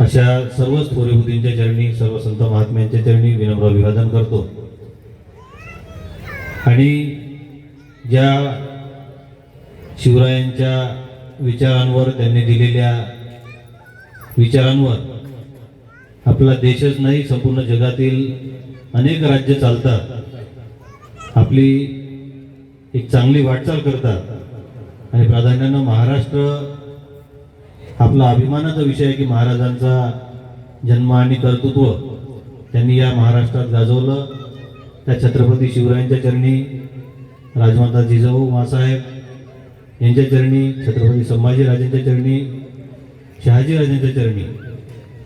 अशा सर्वच थोरीभूतींच्या चरणी सर्व संत महात्म्यांच्या चरणी विनम्र अभिवादन करतो. आणि ज्या शिवरायांच्या विचारांवर त्यांनी दिलेल्या विचारांवर आपला देशच नाही संपूर्ण जगातील अनेक राज्य चालतात. आपली एक चांगली वाटचाल करतात. आणि प्राधान्यानं महाराष्ट्र आपला अभिमानाचा विषय आहे की महाराजांचा जन्म आणि कर्तृत्व त्यांनी या महाराष्ट्रात गाजवलं. त्या छत्रपती शिवरायांच्या चरणी राजमाता जिजाऊ मासाहेब यांच्या चरणी छत्रपती संभाजीराजांच्या चरणी शहाजीराजांच्या चरणी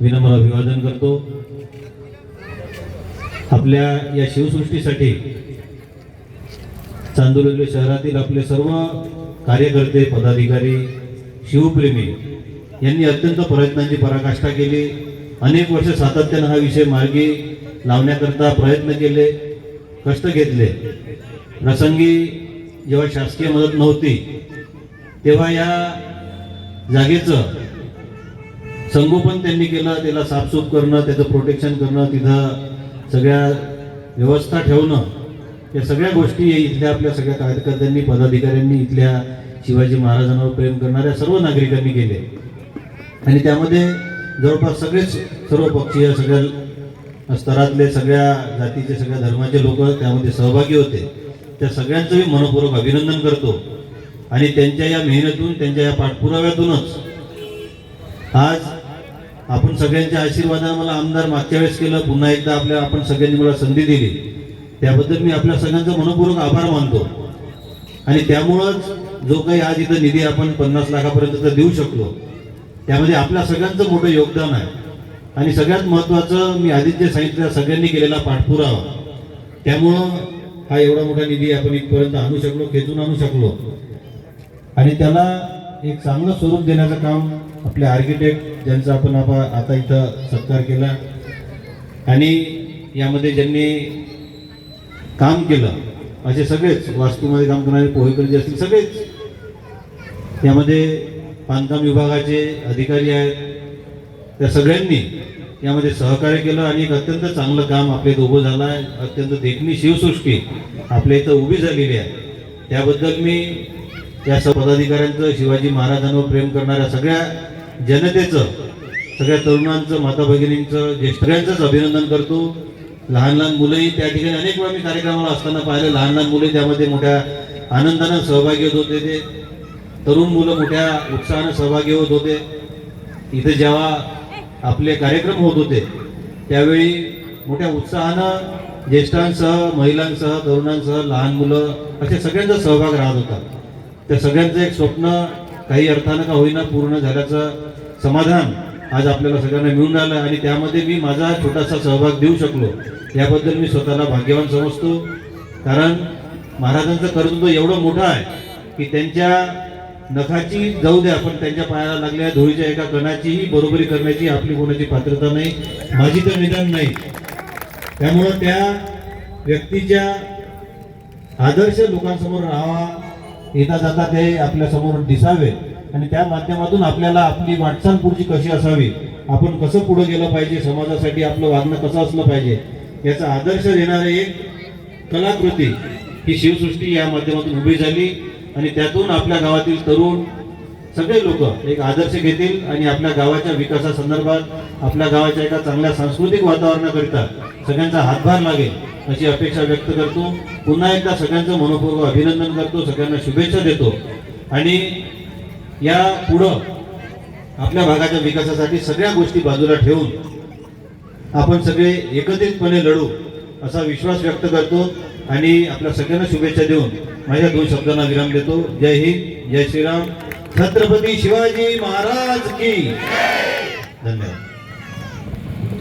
विनम्र अभिवादन करतो. आपल्या या शिवसृष्टीसाठी चांदोली शहरातील आपले सर्व कार्यकर्ते पदाधिकारी शिवप्रेमी यांनी अत्यंत प्रयत्नांची पराकाष्ठा केली. अनेक वर्ष सातत्यानं हा विषय मार्गी लावण्याकरता प्रयत्न केले कष्ट घेतले. प्रसंगी जेव्हा शासकीय मदत नव्हती तेव्हा या जागेचं संगोपन त्यांनी केलं त्याला साफसूफ करणं त्याचं प्रोटेक्शन करणं तिथं सगळ्या व्यवस्था ठेवणं या सगळ्या गोष्टी इथल्या आपल्या सगळ्या कार्यकर्त्यांनी पदाधिकाऱ्यांनी इथल्या शिवाजी महाराजांवर प्रेम करणाऱ्या सर्व नागरिकांनी केले. आणि त्यामध्ये जवळपास सगळेच सर्व पक्षीय सगळ्या स्तरातले सगळ्या जातीचे सगळ्या धर्माचे लोक त्यामध्ये सहभागी होते. त्या सगळ्यांचं मी मनपूर्वक अभिनंदन करतो. आणि त्यांच्या या मेहनतून त्यांच्या या पाठपुराव्यातूनच आज आपण सगळ्यांच्या आशीर्वादाने मला आमदार मागच्या वेळेस केलं पुन्हा एकदा आपल्या आपण सगळ्यांनी मला संधी दिली. त्याबद्दल मी आपल्या सगळ्यांचा मनपूर्वक आभार मानतो. आणि त्यामुळंच जो काही आज इथं निधी आपण पन्नास लाखापर्यंतचा देऊ शकलो त्यामध्ये आपल्या सगळ्यांचं मोठं योगदान आहे. आणि सगळ्यात महत्त्वाचं मी आधीच जे सांगितलं सगळ्यांनी केलेला पाठपुरावा. त्यामुळं हा एवढा मोठा निधी आपण इथपर्यंत आणू शकलो खेचून आणू शकलो. आणि त्याला एक चांगलं स्वरूप देण्याचं काम आपले आर्किटेक्ट ज्यांचा आपण आपण आता इथं सत्कार केला. आणि यामध्ये ज्यांनी काम केलं असे सगळेच वास्तूमध्ये काम करणारे पोहेकर जे असतील सगळेच. यामध्ये बांधकाम विभागाचे अधिकारी आहेत. त्या सगळ्यांनी यामध्ये सहकार्य केलं आणि एक अत्यंत चांगलं काम आपल्या इथं उभं झालं आहे. अत्यंत देखणी शिवसृष्टी आपल्या इथं उभी झालेली आहे. त्याबद्दल मी या सर्व पदाधिकाऱ्यांचं शिवाजी महाराजांवर प्रेम करणाऱ्या सगळ्या जनतेचं सगळ्या तरुणांचं माता भगिनींचं ज्येष्ठांचंच सगळ्यांचंच अभिनंदन करतो. लहान लहान मुलंही त्या ठिकाणी अनेक वेळा मी कार्यक्रमाला असताना पाहिलं. लहान लहान मुले त्यामध्ये मोठ्या आनंदानं सहभागी होत होते ते. तरुण मुलं मोठ्या उत्साहानं सहभागी होत होते. इथे जेव्हा आपले कार्यक्रम होत होते त्यावेळी मोठ्या उत्साहानं ज्येष्ठांसह महिलांसह तरुणांसह लहान मुलं अशा सगळ्यांचा सहभाग राहत होता. त्या सगळ्यांचं एक स्वप्न काही अर्थानं का होईना पूर्ण झाल्याचं समाधान आज आपल्याला सगळ्यांना मिळून राहिलं आणि त्यामध्ये मी माझा छोटासा सहभाग देऊ शकलो याबद्दल मी स्वतःला भाग्यवान समजतो. कारण महाराजांचं कर्तृत्व एवढं मोठं आहे की त्यांच्या नखाची जाऊ द्या पण त्यांच्या पायाला लागल्या धुळीच्या एका कणाचीही बरोबरी करण्याची आपली कोणाची पात्रता नाही माझी तर निदान नाही. त्यामुळं त्या व्यक्तीच्या आदर्श लोकांसमोर राहावा येता जाता ते आपल्यासमोर दिसावे आणि त्या माध्यमातून आपल्याला आपली वाटचाल पुढची कशी असावी आपण कसं पुढे गेलं पाहिजे समाजासाठी आपलं वागणं कसं असलं पाहिजे याचा आदर्श देणारे एक कलाकृती ही शिवसृष्टी या माध्यमातून उभी झाली. आणि त्यातून आपल्या गावातील तरुण सगळे लोक एक आदर्श घेतील आणि आपल्या गावाच्या विकासासंदर्भात आपल्या गावाच्या एका चांगल्या सांस्कृतिक वातावरणाकरिता सगळ्यांचा हातभार लागेल अशी अपेक्षा व्यक्त करतो. पुन्हा एकदा सगळ्यांचं मनपूर्वक अभिनंदन करतो सगळ्यांना शुभेच्छा देतो. आणि या पुढं आपल्या भागाच्या विकासासाठी सगळ्या गोष्टी बाजूला ठेवून आपण सगळे एकत्रितपणे लढू असा विश्वास व्यक्त करतो आणि आपल्या सगळ्यांना शुभेच्छा देऊन माझ्या दोन शब्दांना विराम देतो. जय हिंद जय श्रीराम. छत्रपती शिवाजी महाराज की धन्यवाद.